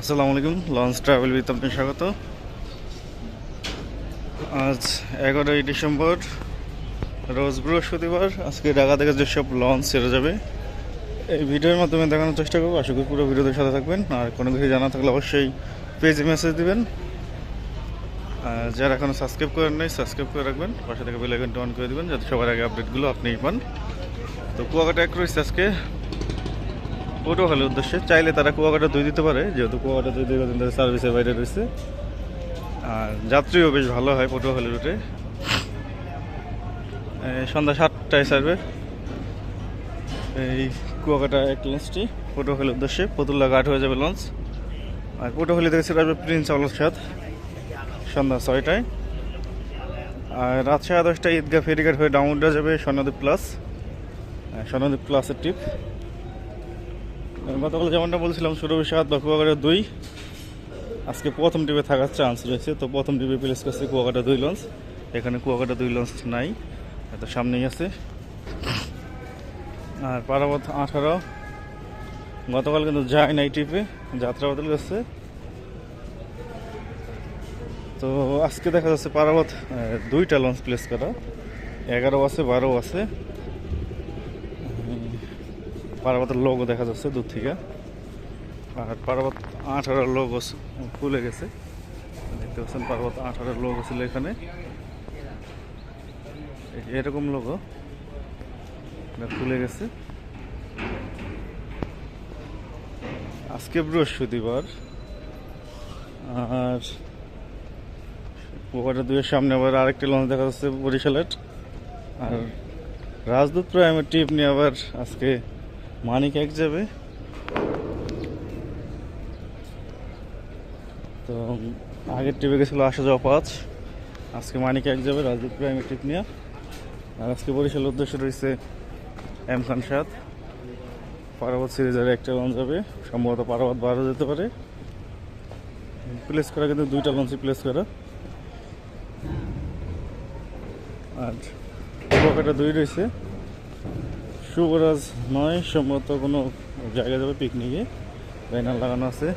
আসসালামু আলাইকুম launch travel with আপনার স্বাগত। আজ এগারোই ডিসেম্বর, রোজ বৃহস্পতিবার, আজকে ঢাকা থেকে যেসব লঞ্চ ছেড়ে যাবে। এই ভিডিওর মাধ্যমে দেখানোর চেষ্টা করব, আশা করি পুরো ভিডিওতে সাথে থাকবেন। আর কোনো কিছু জানা থাকলে অবশ্যই পেজে মেসেজ দিবেন। আর যারা এখনও সাবস্ক্রাইব করেন নাই সাবস্ক্রাইব করে রাখবেন। পাশে থেকে বেল আইকনটা অন করে দেবেন, যাতে সবার আগে আপডেটগুলো আপনিই পান। তো কুয়াকাটা এক রয়েছে আজকে। পটুয়াখালীর উদ্দেশ্যে। চাইলে তারা কুয়াকাটা দই দিতে পারে, যেহেতু কুয়াকাটা দই দীর্ঘদিন ধরে সার্ভিসের বাইরে রয়েছে। আর যাত্রীও বেশ ভালো হয় পটুয়াখালী রুটে। সন্ধ্যা সাতটায় সার্ভে এই কুয়াকাটা এক লঞ্চটি পটুয়াখালীর উদ্দেশ্যে। পতুল্লা ঘাট হয়ে যাবে লঞ্চ। আর পটুয়াখালী থেকে সেটা আসবে প্রিন্স আউলের সাথ সন্ধ্যা ছয়টায়। আর রাত সাড়ে দশটায় ঈদগাহ ফেরিঘাট হয়ে ডাউনটা যাবে স্বর্ণদ্বীপ প্লাস। স্বর্ণদ্বীপ প্লাসের ট্রিপ গতকাল যেমনটা বলছিলাম সুরভি সাত বা কুয়াকাটা দুই। আজকে প্রথম টিপে থাকার চান্স রয়েছে, তো প্রথম টিপে প্লেস করছে কুয়াকাটা দুই লঞ্চ এখানে কুয়াকাটা দুই লঞ্চ নাই, এত সামনেই আছে। আর পারাবত আঠারো। গতকাল কিন্তু যায় নাই টিপে যাত্রা বদল গেছে তো আজকে দেখা যাচ্ছে পারাবত দুইটা লঞ্চ প্লেস করা। এগারো আছে, বারো আছে। পার্বতের লোগো দেখা যাচ্ছে দূর থেকে। আর পার্বত আঠারোর লোগো খুলে গেছে। দেখতে পাচ্ছেন পার্বত আঠারোর লোগো ছিল এখানে। এরকম লোগো খুলে গেছে। আজকে বৃহস্পতিবার। আর পোকাটা দুয়ের সামনে আবার আরেকটি লঞ্চ দেখা যাচ্ছে বরিশালের। আর রাজদূত প্রাইমের টিপ নিয়ে আবার আজকে মানিক এক যাবে। তো, আগের ট্রিপে গেছিল আসা যাওয়া পাঁচ। আজকে মানিক এক যাবে রাজদূত প্রাইমের ট্রিপ নিয়ে। আর আজকে বরিশালের উদ্দেশ্য রয়েছে এম খান সাদ পারাবত সিরিজের একটা লঞ্চ যাবে সম্ভবত পারাবাদ বারো যেতে পারে। প্লেস করা কিন্তু দুইটা লঞ্চই প্লেস করা। আর পকেটে দুই রয়েছে। শুভরাজ নয়, সম্ভবত কোনো জায়গায় যাবে পিকনিকে ব্যানার লাগানো আছে।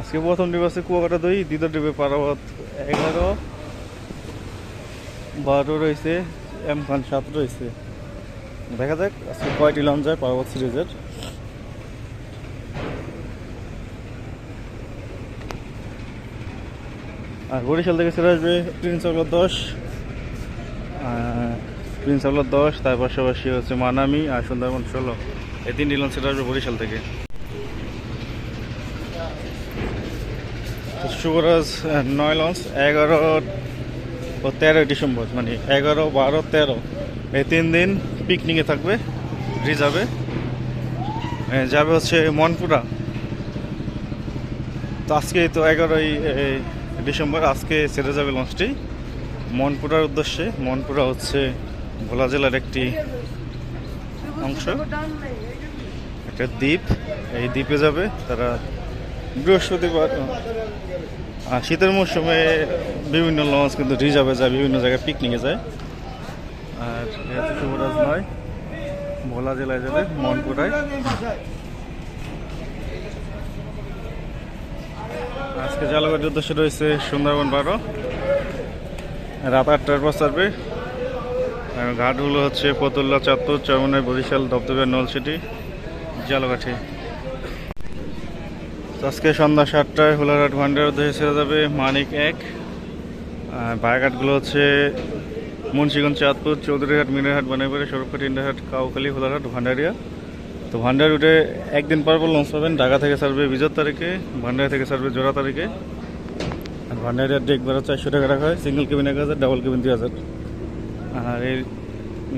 আজকে প্রথম ডিপ আছে কুয়াকাটা দই, দ্বিতীয় ডিপে পারাবত এগারো। বারো রয়েছে, এম খান সাত রয়েছে। দেখা যাক, আজকে কয়টি লঞ্চ যায় পার্বত সিরিজের। আর বরিশাল থেকে চলে আসবে প্রিন্স দশ। প্রিন্স দশ, তার পাশাপাশি হচ্ছে মানামি আর সুন্দরবন ষোলো। এই তিনটি লঞ্চ চলে আসবে বরিশাল থেকে। শুভরাজ নয় লঞ্চ এগারো ও তেরোই ডিসেম্বর মানে এগারো, বারো, তেরো। এই তিন দিন পিকনিকে থাকবে, রিজার্ভে। যাবে হচ্ছে মনপুরা। তো আজকে তো এগারোই ডিসেম্বর, আজকে ছেড়ে যাবে লঞ্চটি মনপুরার উদ্দেশ্যে, মনপুরা হচ্ছে ভোলা জেলার একটি অংশ। একটা দ্বীপ, এই দ্বীপে যাবে তারা বৃহস্পতিবার আর শীতের মৌসুমে বিভিন্ন লঞ্চ কিন্তু রিজার্ভে যায়, বিভিন্ন জায়গায় পিকনিকে যায়। আর শুভরাজ নয়, ভোলা জেলায় যাবে মনপুরায়। আজকে জালবাড়ির উদ্দেশ্যে রয়েছে সুন্দরবন বারো। রাত আটটার পর ছাড়বে। ঘাটগুলো হচ্ছে পতুল্লা চাঁদপুর, চরমনাই, বরিশাল দপদপে নলসিটি জালকাঠি। তো আজকে সন্ধ্যা সাতটায় হোলারহাট ভান্ডার উদ্দেশ্যে ছেড়ে যাবে মানিক এক। বায়াঘাটগুলো হচ্ছে মুন্সিগঞ্জ, চাঁদপুর, চৌধুরীহাট, মিনারহাট বানাইবাড়ি সরবকাটি ইন্ডারহাট, কাউখালী, হোলারহাট ভান্ডারিয়া তো ভান্ডার রুটে একদিন পর পর লঞ্চ পাবেন। ঢাকা থেকে সার্ভে বিজয় তারিখে, ভান্ডারি থেকে সার্ভে জোড়া তারিখে। আর ভান্ডারিয়ার ডেক ভাড়া চারশো টাকা রাখা হয়। সিঙ্গেল কেবিন এক হাজার ডাবল কেবিন দুই হাজার। আর এই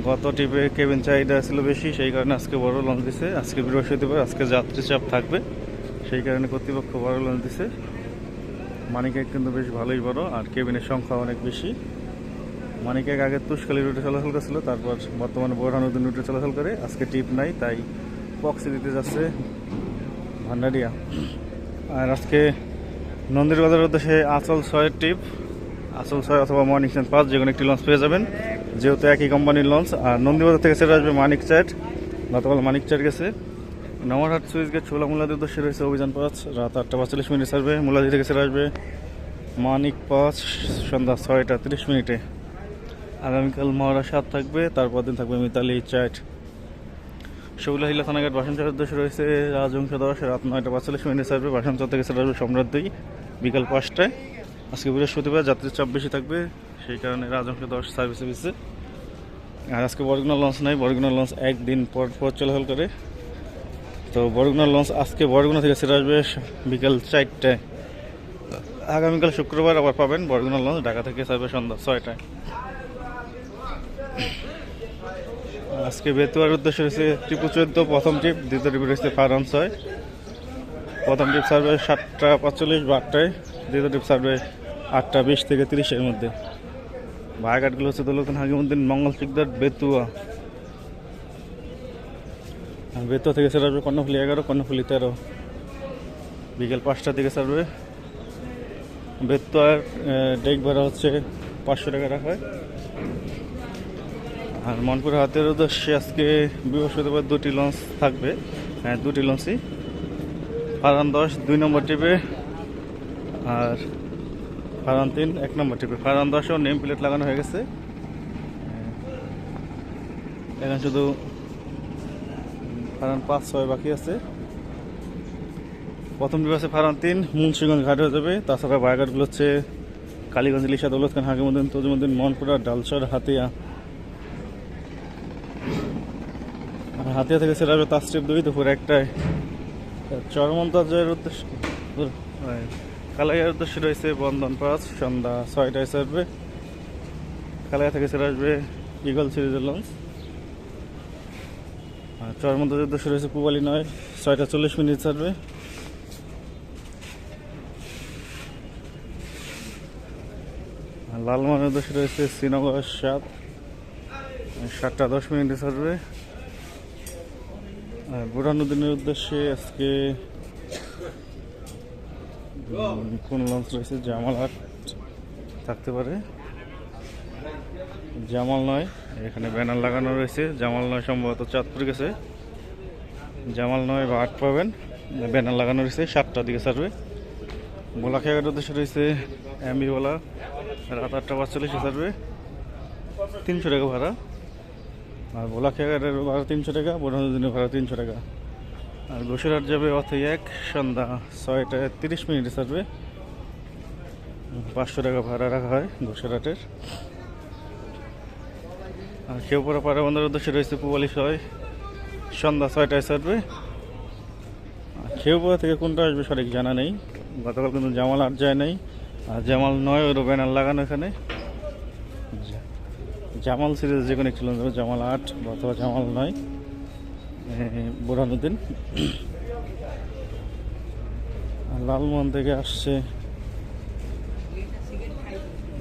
গত ট্রিপে কেবিন চাহিদা ছিল বেশি, সেই কারণে আজকে বড় লঞ্চ দিছে। আজকে বৃহস্পতিবার, আজকে যাত্রী চাপ থাকবে। সেই কারণে কর্তৃপক্ষ বড় লঞ্চ দিছে। মানিকেক কিন্তু বেশ ভালোই বড়, আর কেবিনের সংখ্যা অনেক বেশি। মানিকেক আগে তুষকালি রুটে চলাচল করছিল, তারপর বর্তমানে বোরহানুদ্দিন রুটে চলাচল করে। আজকে টিপ নাই, তাই পক্সি দিতে যাচ্ছে। ভান্ডারিয়া। আর আজকে নন্দীর বাজার উদ্দেশ্যে আচল ছয়ের টিপ, আসল ছয় অথবা মর্নিং সেন পাঁচ যে কোনো একটি লঞ্চ পেয়ে যাবেন। যেহেতু একই কোম্পানির লঞ্চ আর নন্দীবাজার থেকে সেটা আসবে মানিক চাট গতকাল মানিক চাট গেছে। নমরহাট সুইচ গেট ছোলা মুলাদি উদ্দেশ্যে রয়েছে অভিযান পাঁচ। রাত আটটা পঁয়তাল্লিশ মিনিট সার্ভে মুলাদি থেকে সেটা আসবে মানিক পাঁচ, সন্ধ্যা ছয়টা তিরিশ মিনিটে। আগামীকাল মহারা সাত থাকবে, তারপর দিন থাকবে মিতালি চাট শৌলা হিলা থানাঘাট বাসনচর উদ্দেশ্যে রয়েছে রাজবংশ দশ রাত নয়টা পাঁচচল্লিশ মিনিট সার্ভে বাসনচর থেকে সেটা সম্রাট দুই, বিকাল পাঁচটায়। আজকে বৃহস্পতিবার যাত্রীর চাপ বেশি থাকবে, সেই কারণে রাজবংশ দশ সার্ভিসে দিচ্ছে আর আজকে বরগুনা লঞ্চ নাই বরগুনা লঞ্চ একদিন পর পর চলাচল করে। তো বরগুনা লঞ্চ আজকে বরগুনা থেকে সেটা আসবে বিকাল চারটায়। আগামীকাল শুক্রবার আবার পাবেন বরগুনা লঞ্চ, ঢাকা থেকে ছাড়বে সন্ধ্যা ছয়টায়। আজকে বেতুয়ার উদ্দেশ্য হচ্ছে টিপু চোদ্দ প্রথম ট্রিপ দ্বিতীয় ট্রিপ রয়েছে ফারান ছয়। প্রথম ট্রিপ সার্ভে সাতটা পাঁচচল্লিশ বা আটটায় দ্বিতীয় ট্রিপ সার্ভে আটটা বিশ থেকে তিরিশের মধ্যে। ভাড়াঘাটগুলো হচ্ছে দৌলতন হাকিমুদ্দিন, মঙ্গল শিকদার, বেতুয়া। বেতুয়া থেকে সেটা আসবে কর্ণফুলি এগারো, কর্ণফুলি তেরো। বিকেল পাঁচটা থেকে সার্ভে। বেতুয়ার ডেক ভাড়া হচ্ছে পাঁচশো টাকা রাখা হয়। আর মনপুর হাতের উদ্দেশ্যে আজকে বৃহস্পতিবার দুটি লঞ্চ থাকবে। হ্যাঁ দুটি লঞ্চই ফারান দশ, দুই নম্বর টিপে, আর ফারান তিন, এক নম্বর টিপে। ফারান দশও নেম প্লেট লাগানো হয়ে গেছে। এখন শুধু ফারান পাঁচ, ছয় বাকি আছে। প্রথম টিপ আছে ফারান তিন, মুন্সিগঞ্জ ঘাট হয়ে যাবে। তাছাড়া বায়াঘাটগুলো হচ্ছে কালীগঞ্জ লিশা দৌলত খান হাকিমুদ্দিন, তজুমুদ্দিন, মনপুরা ডালসর হাতিয়া। হাতিয়া থেকে সেটা হবে তাস্ট্রিপ দুই দুপুর একটায়। চরমন্তাজের উদ্দেশ্য কালাইয়ার উদ্দেশ্যে রয়েছে বন্ধন পাস সন্ধ্যা ছয়টায় সারবে কালাইয়া থেকে সেটা আসবে ইগল সিরিজের লঞ্চ। আর চরমন্তাজের উদ্দেশ্যে রয়েছে পুবালি নয়, ছয়টা চল্লিশ মিনিট সারবে আর লালমোহনের উদ্দেশ্যে রয়েছে শ্রীনগর সাত, সাতটা দশ মিনিটে আর বুড়ানুদ্দিনের উদ্দেশ্যে আজকে কোন লঞ্চ রয়েছে? জামাল আট থাকতে পারে। জামাল নয়, এখানে ব্যানার লাগানো রয়েছে। জামাল নয় সম্ভবত চাঁদপুর গেছে। জামাল নয় বা আট পাবেন। ব্যানার লাগানো রয়েছে সাতটার দিকে সারবে বোলাখিয়াঘাটের উদ্দেশ্যে রয়েছে এমবিওয়ালা রাত আটটা পাঁচচল্লিশে সারবে তিনশো টাকা ভাড়া। আর ভোলাখিয়াঘাটের ভাড়া তিনশো টাকা বোনাদিনের ভাড়া তিনশো টাকা। আর গোসেরহাট যাবে অথই এক, সন্ধ্যা ছয়টা তিরিশ মিনিটে ছাড়বে পাঁচশো টাকা ভাড়া রাখা হয় গোসেরহাটের আর কেউপরা পাড়া বন্ধের উদ্দেশ্যে রয়েছে পুবালি ছয় সন্ধ্যা ছয়টায় ছাড়বে আর খেউপুরা থেকে কোনটা আসবে সঠিক জানা নেই। গতকাল কিন্তু জামাল আট যায় নাই। আর জামাল নয় ওর ব্যানার লাগানো এখানে। জামাল সিরিজ যে কোনো একটি লোন জামাল আট অথবা জামাল নয়। বোরহানুদ্দিন লালমোহন থেকে আসছে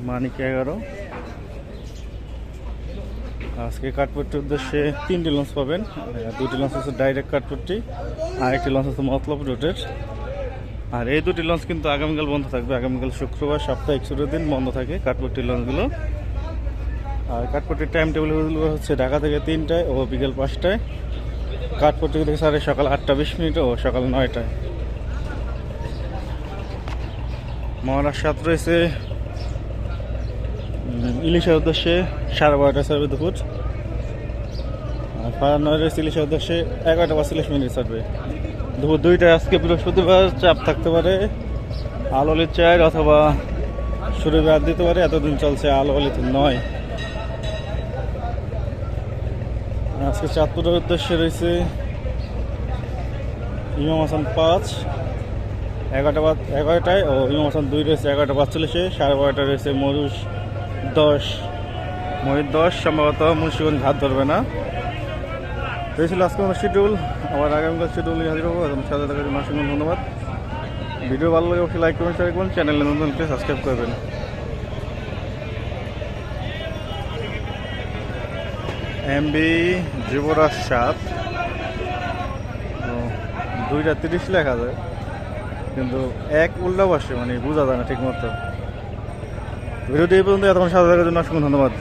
মানিক এগারো। আজকে কাঠপট্টির উদ্দেশ্যে তিনটি লঞ্চ পাবেন। দুটি লঞ্চ আছে ডাইরেক্ট কাঠপট্টি আর একটি লঞ্চ আছে মতলব রুটের আর এই দুটি লঞ্চ কিন্তু আগামীকাল বন্ধ থাকবে। আগামীকাল শুক্রবার সপ্তাহে একশো দিন বন্ধ থাকে কাঠপট্টির লঞ্চগুলো কাঠপট্টির টাইম টেবিলগুলো হচ্ছে ঢাকা থেকে তিনটায় ও বিকেল পাঁচটায়। কাঠপট্টি থেকে সাড়ে সকাল আটটা বিশ মিনিট ও সকাল নয়টায়। মহারাজ সাত রয়েছে ইলিশের উদ্দেশ্যে সাড়ে বারোটা সার্ভে দুপুর। আর ফায়ার নয় রয়েছে ইলিশের উদ্দেশ্যে এগারোটা পাঁচচল্লিশ মিনিট সার্ভে দুপুর দুইটায় আজকে বৃহস্পতিবার, চাপ থাকতে পারে। আলোলির চায়ের অথবা বাদ দিতে পারে। এতদিন চলছে আলো আলিতে নয়। আজকে চাঁদপুরের উদ্দেশ্যে রয়েছে ইমাম হাসান পাঁচ, এগারোটা বাদ এগারোটায় ও ইমাম হাসান দুই রয়েছে, এগারোটা পাঁচচল্লিশে সাড়ে বারোটা রয়েছে মরুষ দশ। ময়ূর দশ, সম্ভবত মুন্সিগঞ্জ হাত ধরবে না। এই ছিল আজকে আমার শিডিউল আবার আগামীকাল শিডিউল নিয়ে হাজির হব সাথে থাকার জন্য অসংখ্য ধন্যবাদ। ভিডিও ভালো লাগে অবশ্যই লাইক কমেন্ট শেয়ার করবেন চ্যানেলে নতুন সাবস্ক্রাইব করবেন। এমবি যুবরাজ সাত। দুইটা তিরিশ লেখা যায়। কিন্তু এক উল্টা আসে মানে বোঝা যায় না ঠিক মতো ভিডিওটি এই পর্যন্ত এতক্ষণ সাথে থাকার জন্য অসংখ্য ধন্যবাদ।